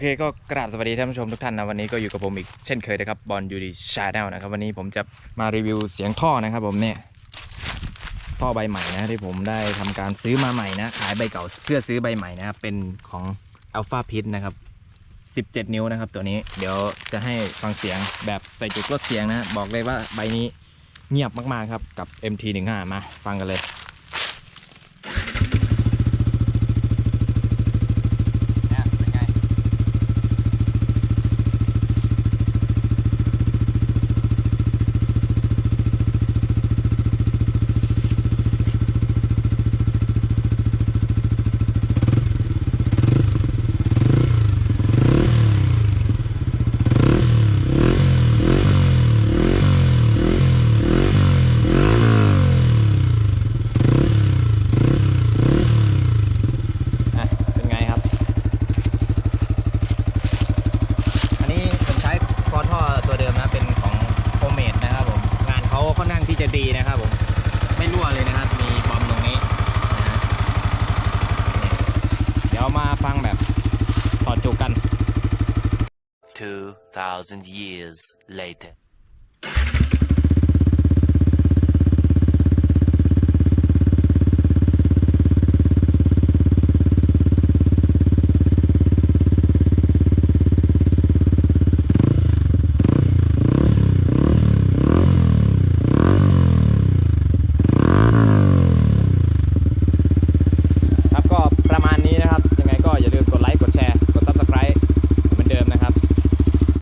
เคก็กราบสวัสดีท่านผู้ชมทุกท่านนะวันนี้ก็อยู่กับผมอีกเช่นเคยนะครับบอลยูดีชาแนลนะครับวันนี้ผมจะมารีวิวเสียงท่อนะครับผมเนี่ยท่อใบใหม่นะที่ผมได้ทำการซื้อมาใหม่นะขายใบเก่าเพื่อซื้อใบใหม่นะครับเป็นของ Alpha Pit นะครับ 17 นิ้วนะครับ ตัวนี้เดี๋ยวจะให้ฟังเสียงแบบใส่จุดลดเสียงนะ บอกเลยว่าใบนี้เงียบมากๆครับกับ MT15 มาฟังกันเลยเป็นไง อะเป็นไงครับ อันนี้ผมใช้คอท่อตัวเดิมนะ เป็นของโฮมเมดนะครับผม งานเขาค่อนข้างที่ จะดีนะครับผม ไม่รั่วเลยนะครับ มีบอมตรงนี้นะเดี๋ยวมาฟังแบบถอดจุกกัน 2,000 years later.